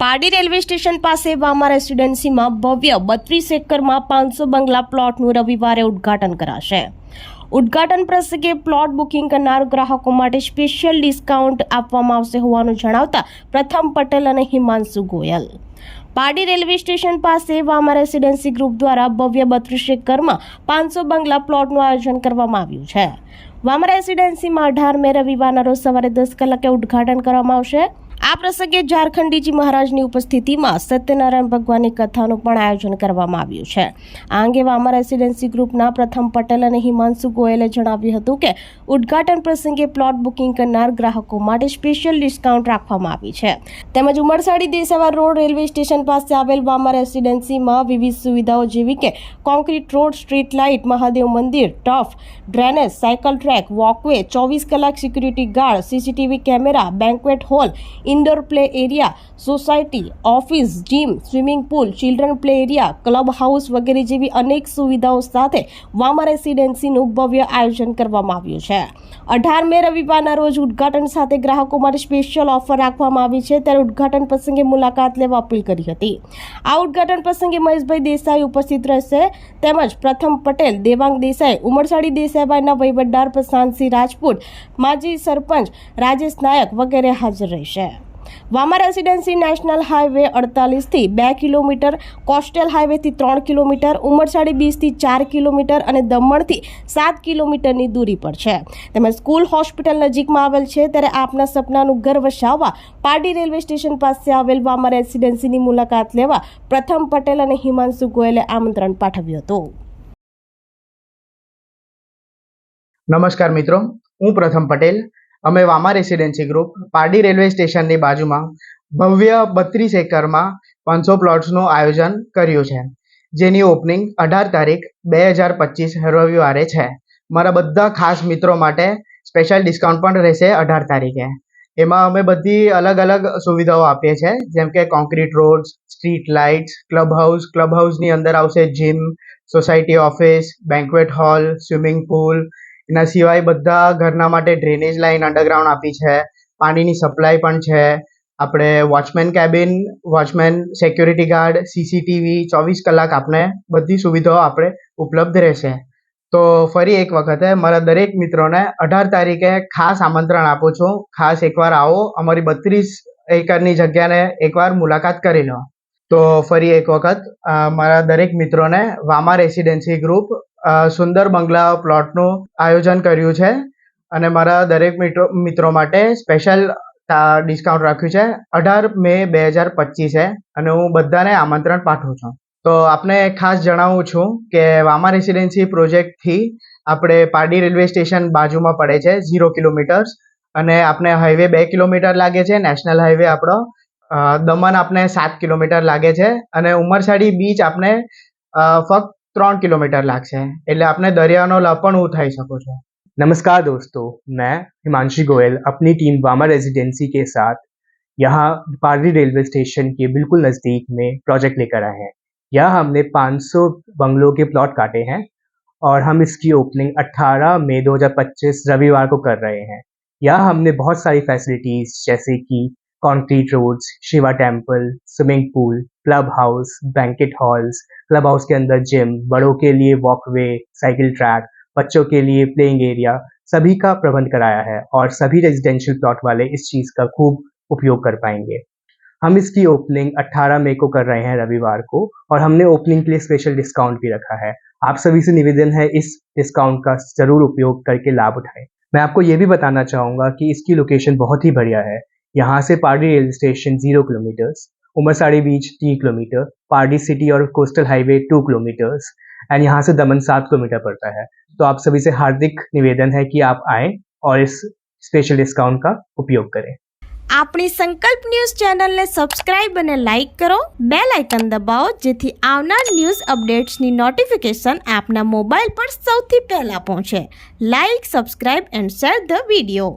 Pardi railway station પાસે વામા રેસિડેન્સીમાં ભવ્ય બત્રીસ એકરમાં પાંચસો બંગલા પ્લોટનું રવિવારે ઉદ્ઘાટન કરાશે. ઉદ્ઘાટન પ્રસંગે પ્લોટ બુકિંગ કરનાર ગ્રાહકો માટે સ્પેશિયલ ડિસ્કાઉન્ટ આપવામાં આવશે હોવાનું જણાવતા પ્રથમ પટેલ અને હિમાંશુ ગોયલ. પારડી રેલવે સ્ટેશન પાસે વામા રેસિડેન્સી ગ્રુપ દ્વારા ભવ્ય બત્રીસ એકરમાં પાંચસો બંગલા પ્લોટનું આયોજન કરવામાં આવ્યું છે. વામા રેસિડેન્સીમાં અઢાર મે રવિવારના રોજ સવારે દસ કલાકે ઉદ્ઘાટન કરવામાં આવશે. આ પ્રસંગે ઝારખંડીજી મહારાજની ઉપસ્થિતિમાં સત્યનારાયણ ભગવાનની કથાનું પણ આયોજન કરવામાં આવ્યું છે. આ અંગે વામા રેસિડેન્સી ગ્રુપના પ્રથમ પટેલ અને હિમાંશુ ગોયલે જણાવ્યું હતું કે, ઉદ્ઘાટન પ્રસંગે પ્લોટ બુકિંગ કરનાર ગ્રાહકો માટે સ્પેશિયલ ડિસ્કાઉન્ટ રાખવામાં આવી છે. તેમજ Umarsadi Desava road railway station પાસે આવેલ વામા રેસિડેન્સીમાં વિવિધ સુવિધાઓ જેવી કે concrete road, street light, Mahadev મંદિર, ટફ, ડ્રેનેજ, સાયકલ ટ્રેક, વોકવે, ચોવીસ કલાક security guard, CCTV camera, banquet hall indoor play area, society, office, gym, swimming pool, children play area, club house વગેરે જેવી અનેક સુવિધાઓ સાથે વામા રેસિડેન્સીનું ભવ્ય આયોજન કરવામાં આવ્યું છે. અઢાર મે રવિવારના રોજ ઉદ્ઘાટન સાથે ગ્રાહકો માટે સ્પેશિયલ ઓફર રાખવામાં આવી છે. ત્યારે ઉદ્ઘાટન પ્રસંગે મુલાકાત લેવા અપીલ કરી હતી. આ ઉદ્ઘાટન પ્રસંગે મહેશભાઈ દેસાઈ ઉપસ્થિત રહેશે. તેમજ પ્રથમ પટેલ, દેવાંગ દેસાઈ, ઉમરસાડી દેસાઈભાઈના વહીવટદાર પ્રશાંતસિંહ રાજપૂત, માજી સરપંચ, રાજેશ નાયક વગેરે હાજર રહેશે. વામા રેસિડેન્સી નેશનલ હાઈવે અડતાલીસથી બે કિલોમીટર, કોસ્ટલ હાઈવેથી ત્રણ કિલોમીટર, ઉમરસાડી બીચથી ચાર કિલોમીટર અને દમણથી સાત કિલોમીટરની દૂરી પર છે. તેમજ સ્કૂલ હોસ્પિટલ નજીકમાં આવેલ છે ત્યારે આપના સપનાનું ઘર વસાવવા પારડી રેલવે સ્ટેશન પાસે આવેલ વામા રેસિડેન્સીની મુલાકાત લેવા પ્રથમ પટેલ અને હિમાંશુ ગોયલે આમંત્રણ પાઠવ્યું હતું. નમસ્કાર મિત્રો, હું પ્રથમ પટેલ. અમે Vama residency group Pardi railway સ્ટેશનની બાજુમાં ભવ્ય બત્રીસ એકરમાં પાંચસો પ્લોટ્સનું આયોજન કર્યું છે. જેની ઓપનિંગ અઢાર તારીખ બે હજાર પચીસ રવિવારે છે. મારા બધા ખાસ મિત્રો માટે સ્પેશિયલ ડિસ્કાઉન્ટ પણ રહેશે અઢાર તારીખે. એમાં અમે બધી અલગ અલગ સુવિધાઓ આપીએ છીએ, જેમ કે concrete roads street lights club house club હાઉસની અંદર આવશે gym society office banquet hall swimming pool એના સિવાય બધા ઘરના માટે ડ્રેનેજ લાઇન અંડરગ્રાઉન્ડ આપી છે. પાણીની સપ્લાય પણ છે. આપણે watchman cabin watchman security guard CCTV ચોવીસ કલાક આપણે બધી સુવિધાઓ આપણે ઉપલબ્ધ રહેશે. તો ફરી એક વખતે મારા દરેક મિત્રોને અઢાર તારીખે ખાસ આમંત્રણ આપું છું. ખાસ એકવાર આવો, અમારી બત્રીસ એકરની જગ્યાને એકવાર મુલાકાત કરી લો. તો ફરી એક વખત મારા દરેક મિત્રોને વામા રેસિડેન્સી ગ્રુપ સુંદર બંગલા પ્લોટનું આયોજન કર્યું છે અને મારા દરેક મિત્રો મિત્રો માટે સ્પેશિયલ ડિસ્કાઉન્ટ રાખ્યું છે. અઢાર મે બે હજાર પચીસે અને હું બધાને આમંત્રણ પાઠવું છું. તો આપને ખાસ જણાવું છું કે વામા રેસિડેન્સી પ્રોજેક્ટથી આપણે પારડી રેલવે સ્ટેશન બાજુમાં પડે છે, ઝીરો કિલોમીટર્સ. અને આપણે હાઈવે બે કિલોમીટર લાગે છે, નેશનલ હાઈવે આપણો. દમણ આપને સાત કિલોમીટર લાગે છે અને ઉમરસાડી બીચ આપણે ફક્ત किलोमीटर કિલોમીટર લાગશે એટલે આપણે દરિયાનો લાભ પણ ઉઠાવી શકો છો नमस्कार दोस्तों, मैं हिमांशी गोयल, अपनी टीम वामा रेजिडेंसी के साथ यहाँ पारी रेलवे स्टेशन के बिल्कुल नज़दीक में प्रोजेक्ट लेकर आए हैं। यहाँ हमने 500 बंगलों के प्लॉट काटे हैं और हम इसकी ओपनिंग 18 मई 2025 रविवार को कर रहे हैं। यहाँ हमने बहुत सारी फैसिलिटीज़, जैसे कि concrete roads Shiva temple swimming pool club house banquet halls club house के अंदर जिम बड़ों के लिए वॉकवे साइकिल ट्रैक बच्चों के लिए प्लेइंग एरिया सभी का प्रबंध कराया है और सभी रेजिडेंशियल प्लॉट वाले इस चीज़ का खूब उपयोग कर पाएँगे। हम इसकी ओपनिंग 18 मई को कर रहे हैं रविवार को और हमने ओपनिंग के लिए स्पेशल डिस्काउंट भी रखा है। आप सभी से निवेदन है इस डिस्काउंट का ज़रूर उपयोग करके लाभ उठाएँ। मैं आपको ये भी बताना चाहूँगा कि इसकी लोकेशन बहुत ही बढ़िया है। यहाँ से Pardi railway station zero kilometres Umarsadi बीच तीन किलोमीटर पारडी सिटी और coastal highway two kilometres and यहाँ से दमन सात किलोमीटर पड़ता है तो आप सभी से हार्दिक निवेदन है कि आप आएं और इस स्पेशल डिस्काउंट का उपयोग करें આપણી સંકલ્પ ન્યૂઝ ચેનલને સબસ્ક્રાઇબ અને લાઇક કરો બે લાઇકન દબાવો જેથી આવનાર ન્યૂઝ અપડેટ્સની નોટિફિકેશન આપના મોબાઈલ પર સૌથી પહેલાં પહોંચે like subscribe and share the video